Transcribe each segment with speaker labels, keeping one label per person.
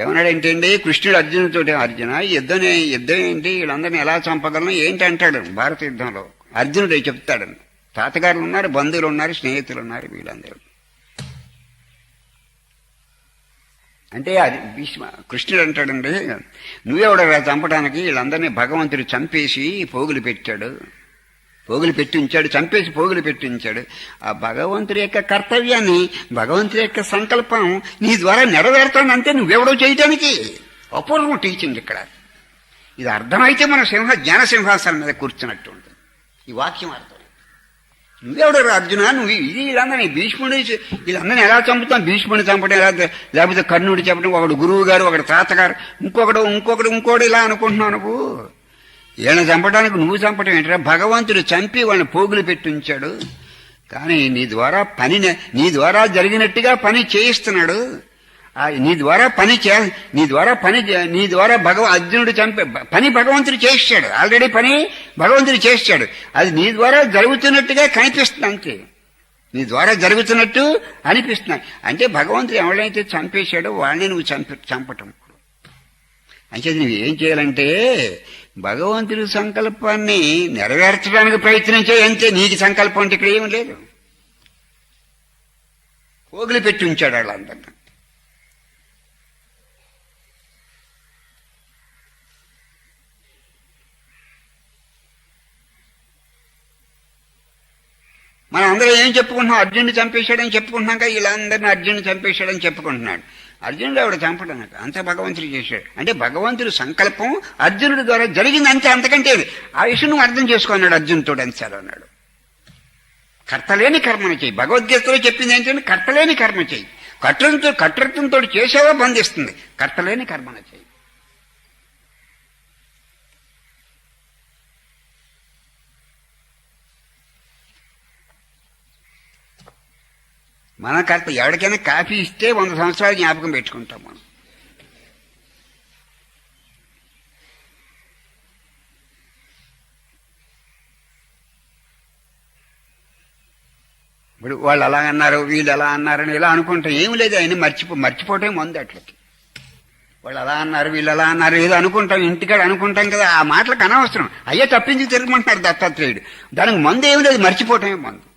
Speaker 1: ఏమన్నాడంటే అండి కృష్ణుడు అర్జునుడితో అర్జున? యుద్ధం యుద్ధం ఏంటి వీళ్ళందరినీ ఎలా చంపగలను? ఏంటి అంటాడు భారత యుద్ధంలో అర్జునుడు చెప్తాడు. తాతగారులు ఉన్నారు బంధువులు ఉన్నారు స్నేహితులు ఉన్నారు వీళ్ళందరూ. అంటే అది భీష్మ కృష్ణుడు అంటాడండి నువ్వెవడరా చంపడానికి వీళ్ళందరినీ భగవంతుడు చంపేసి పోగులు పెట్టాడు. పోగులు పెట్టించాడు చంపేసి పోగులు పెట్టించాడు. ఆ భగవంతుడి యొక్క కర్తవ్యాన్ని భగవంతుడి యొక్క సంకల్పం నీ ద్వారా నెరవేరుతాను అంతే నువ్వెవడో చేయటానికి? అపూర్వం టీచింగ్ ఇక్కడ. ఇది అర్థమైతే మన సింహ జ్ఞాన సింహాసనం మీద కూర్చున్నట్టు ఉంటుంది. ఈ వాక్యం అర్థం. నువ్వెవడు అర్జున నువ్వు ఇది వీళ్ళందరినీ భీష్ముడి వీళ్ళందరినీ ఎలా చంపుతాం? భీష్ముడిని చంపడం ఎలా? లేకపోతే కర్ణుడు చెప్పడం ఒకడు గురువు గారు ఒకడు తాతగారు ఇంకొకడు ఇంకొకడు ఇంకోటి ఇలా అనుకుంటున్నావు నువ్వు? వీళ్ళని చంపడానికి నువ్వు చంపడం ఏంటరా? భగవంతుడు చంపి వాళ్ళని పోగులు పెట్టి ఉంచాడు కానీ నీ ద్వారా పని నీ ద్వారా జరిగినట్టుగా పని చేయిస్తున్నాడు. నీ ద్వారా పని చే నీ ద్వారా పని చే- నీ ద్వారా భగవ అర్జునుడు చంపే పని భగవంతుడు చేయిస్తాడు. ఆల్రెడీ పని భగవంతుడు చేయిస్తాడు. అది నీ ద్వారా జరుగుతున్నట్టుగా కనిపిస్తుంది అంతే. నీ ద్వారా జరుగుతున్నట్టు అనిపిస్తున్నాయి అంటే భగవంతుడు ఎవరైతే చంపేశాడో వాళ్ళని నువ్వు చంప చంపటం. అంటే నువ్వు ఏం చేయాలంటే భగవంతుడి సంకల్పాన్ని నెరవేర్చడానికి ప్రయత్నం చేయి అంతే నీకు సంకల్పం అంటే ఇక్కడ ఏం లేదు. పోగులు పెట్టి ఉంచాడు వాళ్ళందరినీ. మనం అందరం ఏం చెప్పుకుంటున్నాం? అర్జునుడు చంపేశాడని చెప్పుకుంటున్నాం కదా వీళ్ళందరినీ అర్జునుడు చంపేశాడని చెప్పుకుంటున్నాడు. అర్జునుడు ఆవిడ చంపడం అంత భగవంతుడు చేశాడు. అంటే భగవంతుడు సంకల్పం అర్జునుడి ద్వారా జరిగింది అంతే అంతకంటే ఆ విషయం నువ్వు అర్థం చేసుకున్నాడు అర్జునుతోడు అని అన్నాడు. కర్తలేని కర్మను చేయి. భగవద్గీతలో చెప్పింది ఏంటంటే కర్తలేని కర్మ చేయి. కట్టడంతో కట్టడంతో చేసేవా బంధిస్తుంది. కర్తలేని కర్మను చేయి. మన కర్త ఎవరికైనా కాఫీ ఇస్తే వంద సంవత్సరాలు జ్ఞాపకం పెట్టుకుంటాం మనం. ఇప్పుడు వాళ్ళు అలా అన్నారు వీళ్ళు అలా అన్నారని ఇలా అనుకుంటాం. ఏం లేదు ఆయన మర్చిపో మర్చిపోవటం మంది అట్లకి. వాళ్ళు అలా అన్నారు వీళ్ళు అలా అన్నారు ఏదో అనుకుంటాం ఇంటికాడ అనుకుంటాం కదా ఆ మాటలకు అనవసరం. అయ్యే తప్పించి తిరగమంటున్నారు దత్తాత్రేయుడు. దానికి మందు ఏం లేదు మర్చిపోవటమే మందు.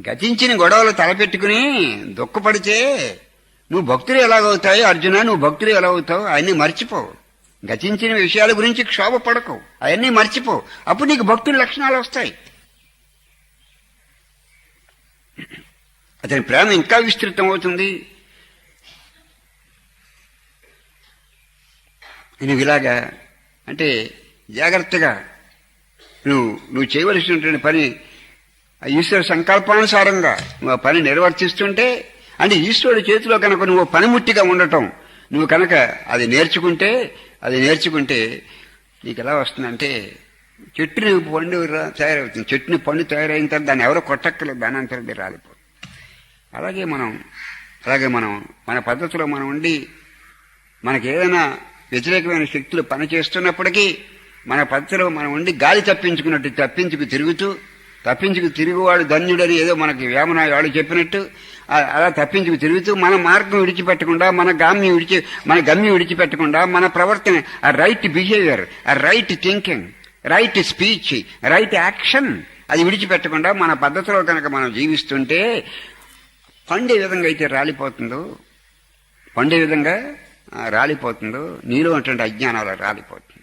Speaker 1: గతించిన గొడవలు తలపెట్టుకుని దుఃఖపడితే నువ్వు భక్తులు ఎలాగవుతాయి అర్జున నువ్వు భక్తులు ఎలా అవుతావు అవన్నీ మర్చిపోవు. గతించిన విషయాల గురించి క్షోభ పడకు అవన్నీ మర్చిపోవు. అప్పుడు నీకు భక్తుల లక్షణాలు వస్తాయి. అతని ప్రేమ ఇంకా విస్తృతం అవుతుంది. నువ్వు ఇలాగా అంటే జాగ్రత్తగా నువ్వు నువ్వు చేయవలసినటువంటి పని ఈశ్వర సంకల్పానుసారంగా నువ్వు ఆ పని నిర్వర్తిస్తుంటే అంటే ఈశ్వరుడి చేతిలో కనుక నువ్వు పనిముట్టిగా ఉండటం నువ్వు కనుక అది నేర్చుకుంటే అది నేర్చుకుంటే నీకు ఎలా వస్తుందంటే చెట్టుని పండు తయారవుతుంది. చెట్టుని పండు తయారైన తర్వాత దాన్ని ఎవరో కొట్టక్కలేదు దాని అంతరం రాలిపోతుంది అలాగే మనం అలాగే మనం మన పద్ధతిలో మనం ఉండి మనకి ఏదైనా వ్యతిరేకమైన శక్తులు పనిచేస్తున్నప్పటికీ మన పద్ధతిలో మనం ఉండి గాలి తప్పించుకున్నట్టు తప్పించుకు తిరుగుతూ తప్పించుకు తిరుగువాడు ధన్యుడని ఏదో మనకి వేమనాయ వాడు చెప్పినట్టు అలా తప్పించుకు తిరుగుతూ మన మార్గం విడిచిపెట్టకుండా మన గామ్యం విడిచి మన గమ్యం విడిచిపెట్టకుండా మన ప్రవర్తన ఆ రైట్ బిహేవియర్ ఆ right thinking right speech right action అది విడిచిపెట్టకుండా మన పద్ధతిలో కనుక మనం జీవిస్తుంటే పండే విధంగా అయితే రాలిపోతుందో పండే విధంగా రాలిపోతుందో నీలో ఉన్నటువంటి అజ్ఞానాలు రాలిపోతుంది